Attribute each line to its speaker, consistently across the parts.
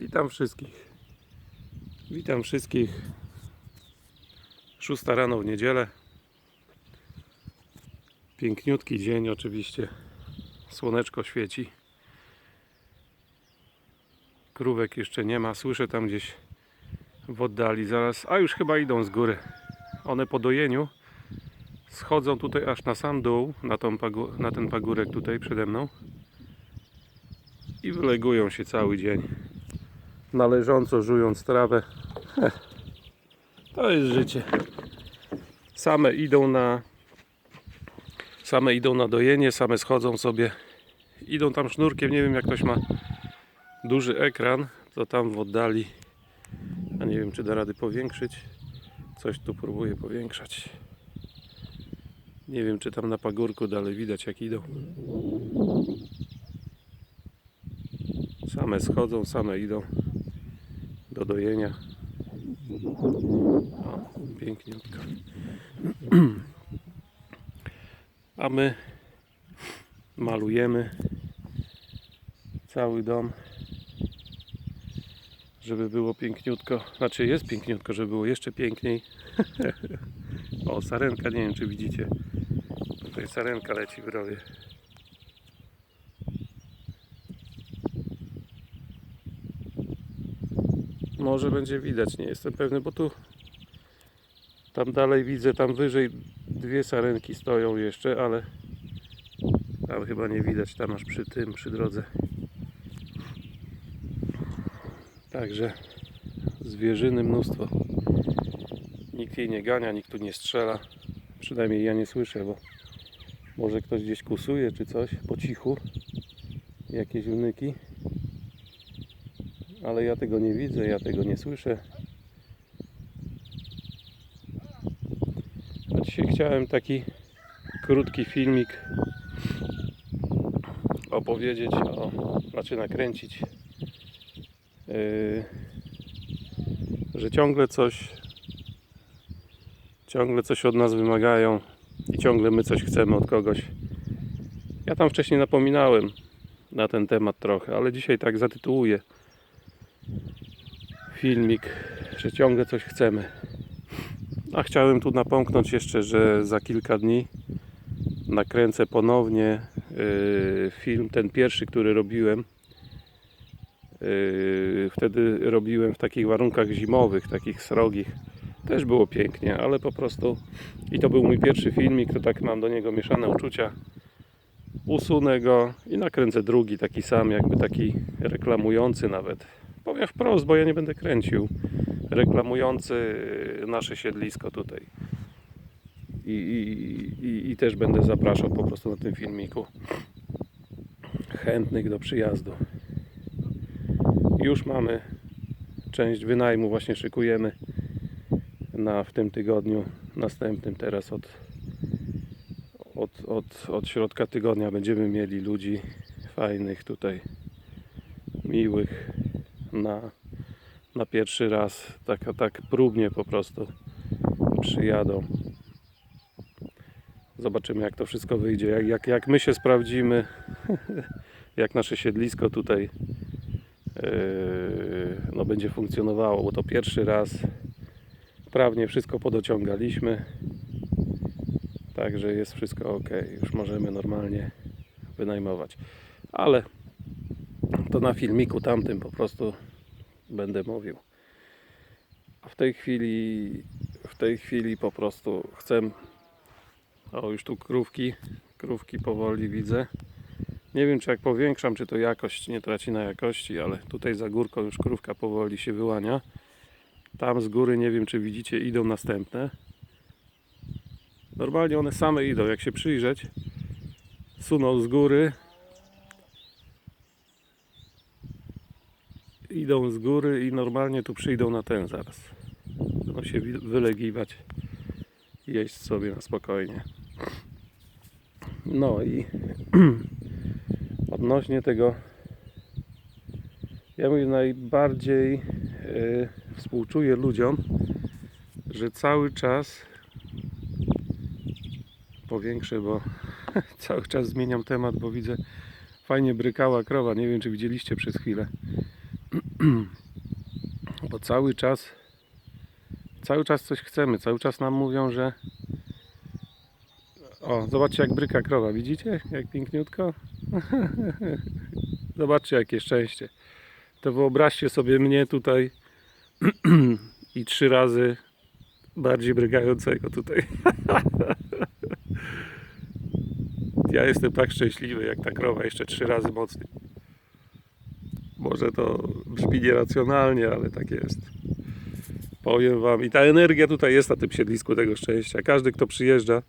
Speaker 1: Witam wszystkich. Witam wszystkich. Szósta rano w niedzielę. Piękniutki dzień oczywiście. Słoneczko świeci. Krówek jeszcze nie ma. Słyszę tam gdzieś w oddali zaraz. A już chyba idą z góry. One po dojeniu schodzą tutaj aż na sam dół, na, tą na ten pagórek tutaj przede mną i wylegują się cały dzień należąco żując trawę. To jest życie. Same idą na same idą na dojenie, same schodzą sobie. Idą tam sznurkiem, nie wiem jak ktoś ma duży ekran, to tam w oddali. A nie wiem czy da rady powiększyć. Coś tu próbuję powiększać. Nie wiem czy tam na pagórku dalej widać jak idą. Same schodzą, same idą do dojenia. O, piękniutko. A my malujemy cały dom, żeby było piękniutko. Znaczy jest piękniutko, żeby było jeszcze piękniej. o, sarenka, nie wiem czy widzicie. Tutaj sarenka leci w rowie. Może będzie widać, nie jestem pewny, bo tu tam dalej widzę, tam wyżej dwie sarenki stoją jeszcze, ale tam chyba nie widać, tam aż przy tym, przy drodze. Także zwierzyny mnóstwo. Nikt jej nie gania, nikt tu nie strzela. Przynajmniej ja nie słyszę, bo może ktoś gdzieś kusuje czy coś po cichu. Jakieś wnyki ale ja tego nie widzę, ja tego nie słyszę. A dzisiaj chciałem taki krótki filmik opowiedzieć, o, znaczy nakręcić, yy, że ciągle coś, ciągle coś od nas wymagają i ciągle my coś chcemy od kogoś. Ja tam wcześniej napominałem na ten temat trochę, ale dzisiaj tak zatytułuję filmik, że ciągle coś chcemy. A chciałem tu napomknąć jeszcze, że za kilka dni nakręcę ponownie yy, film, ten pierwszy, który robiłem. Yy, wtedy robiłem w takich warunkach zimowych, takich srogich. Też było pięknie, ale po prostu i to był mój pierwszy filmik, to tak mam do niego mieszane uczucia. Usunę go i nakręcę drugi, taki sam, jakby taki reklamujący nawet powiem wprost, bo ja nie będę kręcił, reklamujący nasze siedlisko tutaj. I, i, i, I też będę zapraszał po prostu na tym filmiku chętnych do przyjazdu. Już mamy część wynajmu, właśnie szykujemy na w tym tygodniu, następnym teraz od, od, od, od środka tygodnia będziemy mieli ludzi fajnych tutaj, miłych, na, na pierwszy raz, tak, tak próbnie po prostu przyjadą. Zobaczymy jak to wszystko wyjdzie, jak, jak, jak my się sprawdzimy, jak nasze siedlisko tutaj yy, no, będzie funkcjonowało, bo to pierwszy raz prawnie wszystko podociągaliśmy, także jest wszystko ok, już możemy normalnie wynajmować, ale to na filmiku tamtym po prostu będę mówił. A w tej chwili w tej chwili po prostu chcę o już tu krówki krówki powoli widzę. Nie wiem czy jak powiększam czy to jakość nie traci na jakości ale tutaj za górką już krówka powoli się wyłania. Tam z góry nie wiem czy widzicie idą następne. Normalnie one same idą. Jak się przyjrzeć suną z góry idą z góry i normalnie tu przyjdą na ten zaraz. Będą się wylegiwać i jeść sobie na spokojnie. No i odnośnie tego ja mówię najbardziej e, współczuję ludziom, że cały czas powiększę, bo cały czas zmieniam temat, bo widzę fajnie brykała krowa. Nie wiem czy widzieliście przez chwilę Bo cały czas cały czas coś chcemy, cały czas nam mówią, że o, zobaczcie jak bryka krowa, widzicie? Jak piękniutko? Zobaczcie jakie szczęście. To wyobraźcie sobie mnie tutaj i trzy razy bardziej brygającego tutaj. Ja jestem tak szczęśliwy jak ta krowa, jeszcze trzy razy mocniej. Może to brzmi nieracjonalnie, ale tak jest. Powiem wam, i ta energia tutaj jest na tym siedlisku tego szczęścia. Każdy, kto przyjeżdża,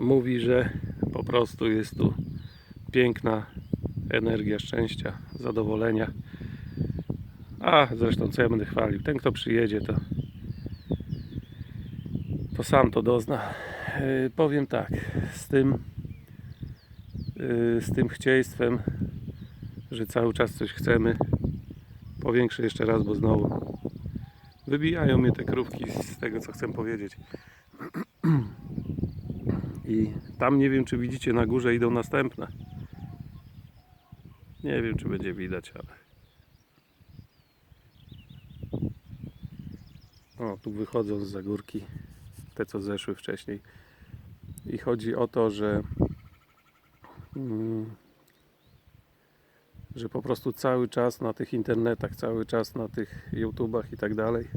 Speaker 1: mówi, że po prostu jest tu piękna energia szczęścia, zadowolenia. A zresztą co ja będę chwalił? Ten kto przyjedzie to to sam to dozna. Yy, powiem tak, z tym yy, z tym chcieństwem, że cały czas coś chcemy. Powiększę jeszcze raz, bo znowu wybijają mnie te krówki z tego co chcę powiedzieć. I tam nie wiem czy widzicie na górze idą następne. Nie wiem czy będzie widać, ale O, tu wychodzą z zagórki te, co zeszły wcześniej. I chodzi o to, że mm, że po prostu cały czas na tych internetach, cały czas na tych YouTubach i tak dalej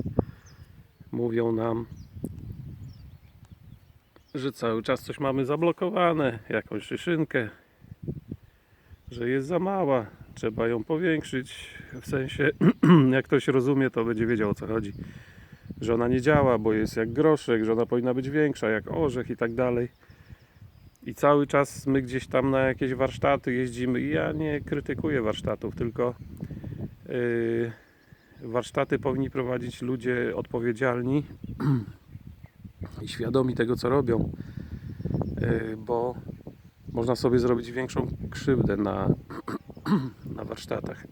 Speaker 1: mówią nam, że cały czas coś mamy zablokowane, jakąś szyszynkę, że jest za mała, trzeba ją powiększyć. W sensie, jak ktoś rozumie, to będzie wiedział o co chodzi że ona nie działa, bo jest jak groszek, że ona powinna być większa, jak orzech i tak dalej. I cały czas my gdzieś tam na jakieś warsztaty jeździmy. I ja nie krytykuję warsztatów, tylko yy, warsztaty powinni prowadzić ludzie odpowiedzialni i świadomi tego, co robią, yy, bo można sobie zrobić większą krzywdę na, na warsztatach.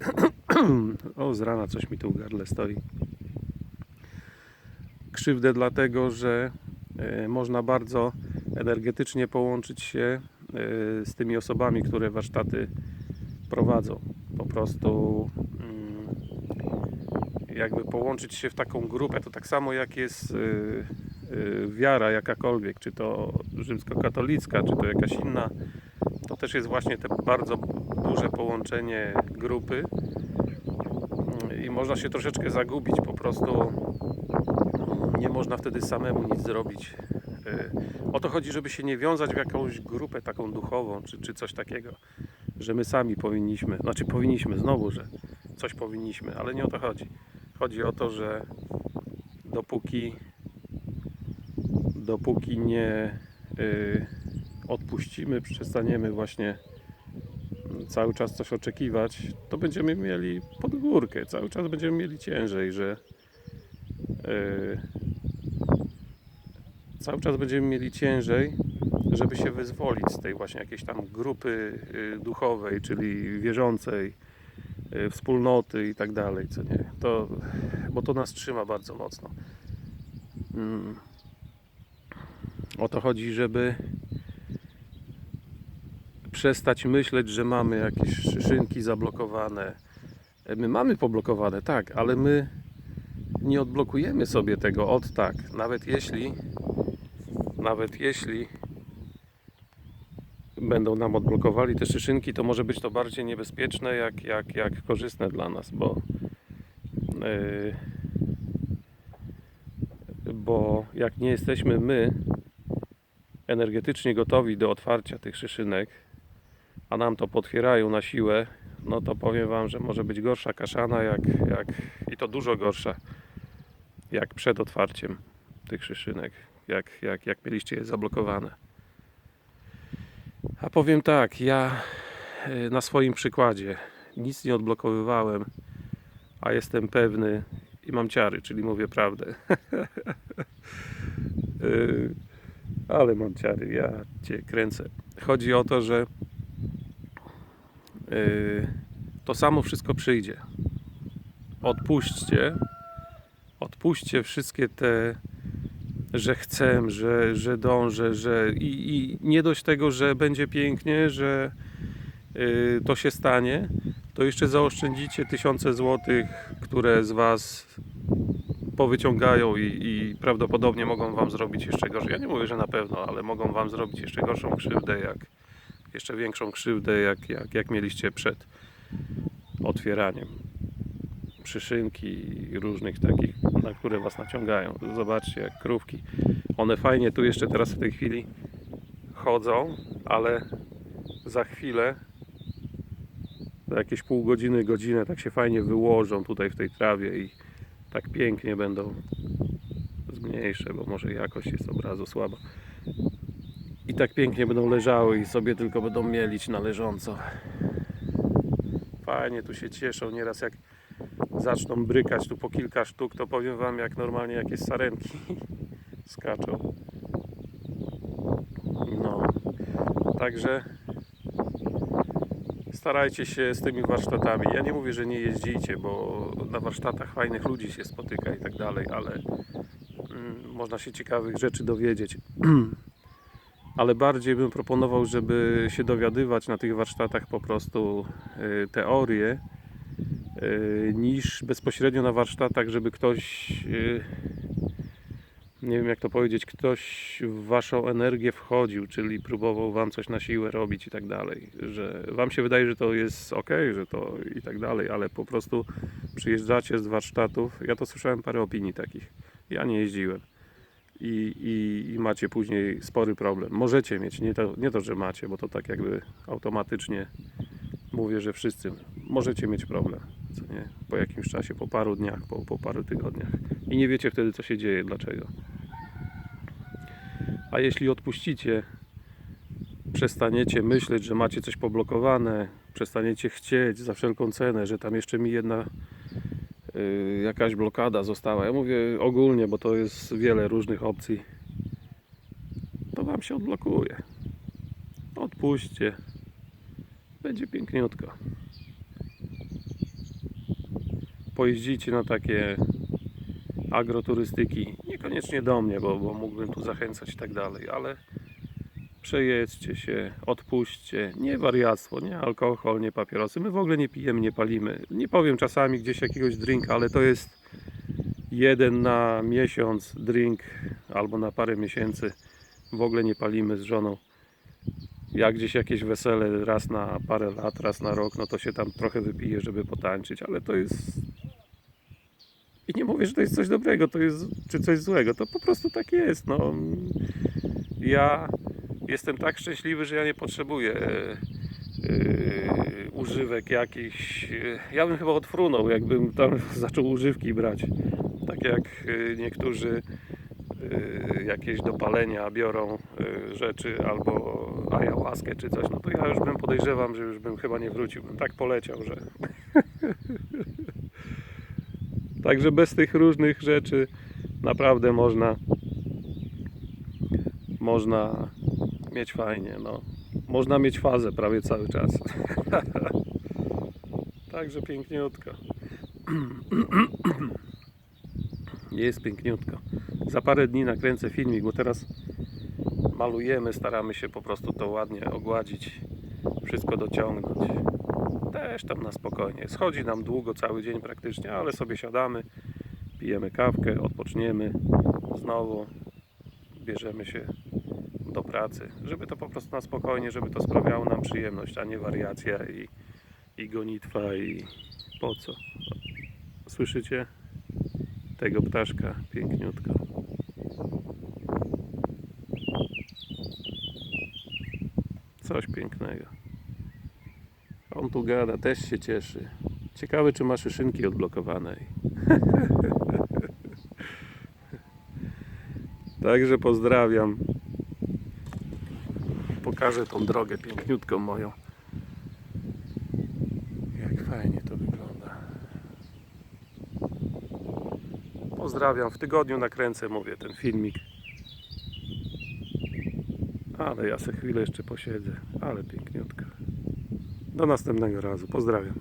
Speaker 1: o, z rana coś mi tu w gardle stoi krzywdę, dlatego że e, można bardzo energetycznie połączyć się e, z tymi osobami, które warsztaty prowadzą. Po prostu mm, jakby połączyć się w taką grupę, to tak samo jak jest e, wiara jakakolwiek, czy to rzymskokatolicka, czy to jakaś inna, to też jest właśnie te bardzo duże połączenie grupy i można się troszeczkę zagubić po prostu nie można wtedy samemu nic zrobić. E, O to chodzi, żeby się nie wiązać w jakąś grupę taką duchową, czy, czy coś takiego, że my sami powinniśmy, znaczy powinniśmy znowu, że coś powinniśmy, ale nie o to chodzi. Chodzi o to, że dopóki dopóki nie y, odpuścimy, przestaniemy właśnie cały czas coś oczekiwać, to będziemy mieli pod górkę, cały czas będziemy mieli ciężej, że y, cały czas będziemy mieli ciężej, żeby się wyzwolić z tej właśnie jakiejś tam grupy y, duchowej, czyli wierzącej, y, wspólnoty i tak dalej, co nie? To, bo to nas trzyma bardzo mocno. Mm. O to chodzi, żeby przestać myśleć, że mamy jakieś szynki zablokowane. My mamy poblokowane, tak, ale my nie odblokujemy sobie tego od tak, nawet jeśli nawet jeśli będą nam odblokowali te szyszynki, to może być to bardziej niebezpieczne jak, jak, jak korzystne dla nas, bo yy, bo jak nie jesteśmy my energetycznie gotowi do otwarcia tych szyszynek, a nam to potwierają na siłę, no to powiem Wam, że może być gorsza kaszana jak, jak, i to dużo gorsza jak przed otwarciem tych szyszynek, jak, jak, jak mieliście je zablokowane. A powiem tak, ja y, na swoim przykładzie nic nie odblokowywałem, a jestem pewny i mam ciary, czyli mówię prawdę. Y, Ale mam ciary, ja cię kręcę. Chodzi o to, że y, to samo wszystko przyjdzie. Odpuśćcie, odpuśćcie wszystkie te, że chcę, że, że dążę, że i, i nie dość tego, że będzie pięknie, że y, to się stanie, to jeszcze zaoszczędzicie tysiące złotych, które z Was powyciągają i, i prawdopodobnie mogą Wam zrobić jeszcze gorzej. Ja nie mówię, że na pewno, ale mogą Wam zrobić jeszcze gorszą krzywdę, jak jeszcze większą krzywdę, jak, jak, jak mieliście przed otwieraniem przyszynki różnych takich, na które Was naciągają. Zobaczcie, jak krówki. One fajnie tu jeszcze teraz w tej chwili chodzą, ale za chwilę za jakieś pół godziny, godzinę tak się fajnie wyłożą tutaj w tej trawie i tak pięknie będą zmniejszę, bo może jakość jest obrazu słaba. I tak pięknie będą leżały i sobie tylko będą mielić na leżąco. Fajnie tu się cieszą. Nieraz jak zaczną brykać tu po kilka sztuk, to powiem wam jak normalnie jakieś sarenki skaczą. No. Także starajcie się z tymi warsztatami. Ja nie mówię, że nie jeździcie, bo na warsztatach fajnych ludzi się spotyka i tak dalej, ale mm, można się ciekawych rzeczy dowiedzieć. Ale bardziej bym proponował, żeby się dowiadywać na tych warsztatach po prostu y, teorie, niż bezpośrednio na warsztatach, żeby ktoś, y, nie wiem jak to powiedzieć, ktoś w waszą energię wchodził, czyli próbował wam coś na siłę robić i tak dalej. Że wam się wydaje, że to jest ok, że to i tak dalej, ale po prostu przyjeżdżacie z warsztatów. Ja to słyszałem parę opinii takich. Ja nie jeździłem. I, i, i macie później spory problem. Możecie mieć, nie to, nie to, że macie, bo to tak jakby automatycznie mówię, że wszyscy możecie mieć problem, co nie? Po jakimś czasie, po paru dniach, po, po paru tygodniach i nie wiecie wtedy, co się dzieje, dlaczego. A jeśli odpuścicie, przestaniecie myśleć, że macie coś poblokowane, przestaniecie chcieć za wszelką cenę, że tam jeszcze mi jedna y, jakaś blokada została. Ja mówię ogólnie, bo to jest wiele różnych opcji. To Wam się odblokuje. Odpuśćcie. Będzie piękniutko. Pojeździcie na takie agroturystyki. Niekoniecznie do mnie, bo, bo mógłbym tu zachęcać i tak dalej, ale przejedźcie się, odpuśćcie. Nie wariactwo, nie alkohol, nie papierosy. My w ogóle nie pijemy, nie palimy. Nie powiem czasami gdzieś jakiegoś drinka, ale to jest jeden na miesiąc drink albo na parę miesięcy. W ogóle nie palimy z żoną. Jak gdzieś jakieś wesele raz na parę lat, raz na rok, no to się tam trochę wypije, żeby potańczyć, ale to jest. I nie mówię, że to jest coś dobrego, to jest czy coś złego. To po prostu tak jest. No. Ja jestem tak szczęśliwy, że ja nie potrzebuję e, używek jakichś. E, Ja bym chyba odfrunął, jakbym tam zaczął używki brać. Tak jak niektórzy jakieś do palenia biorą rzeczy albo ayahuaskę czy coś, no to ja już bym podejrzewam, że już bym chyba nie wrócił. Bym tak poleciał, że. Także bez tych różnych rzeczy naprawdę można można mieć fajnie, no. Można mieć fazę prawie cały czas. Także piękniutko. Jest piękniutko. Za parę dni nakręcę filmik, bo teraz malujemy, staramy się po prostu to ładnie ogładzić, wszystko dociągnąć. Też tam na spokojnie. Schodzi nam długo, cały dzień praktycznie, ale sobie siadamy, pijemy kawkę, odpoczniemy, znowu bierzemy się do pracy, żeby to po prostu na spokojnie, żeby to sprawiało nam przyjemność, a nie wariacja i, i gonitwa i po co. Słyszycie? Tego ptaszka piękniutko. Coś pięknego. On tu gada, też się cieszy. Ciekawe, czy ma szyszynki odblokowane. Także pozdrawiam. Pokażę tą drogę piękniutką moją. Jak fajnie to wygląda. Pozdrawiam. W tygodniu nakręcę, mówię, ten filmik. Ale ja se chwilę jeszcze posiedzę. Ale piękniutko. Do następnego razu. Pozdrawiam.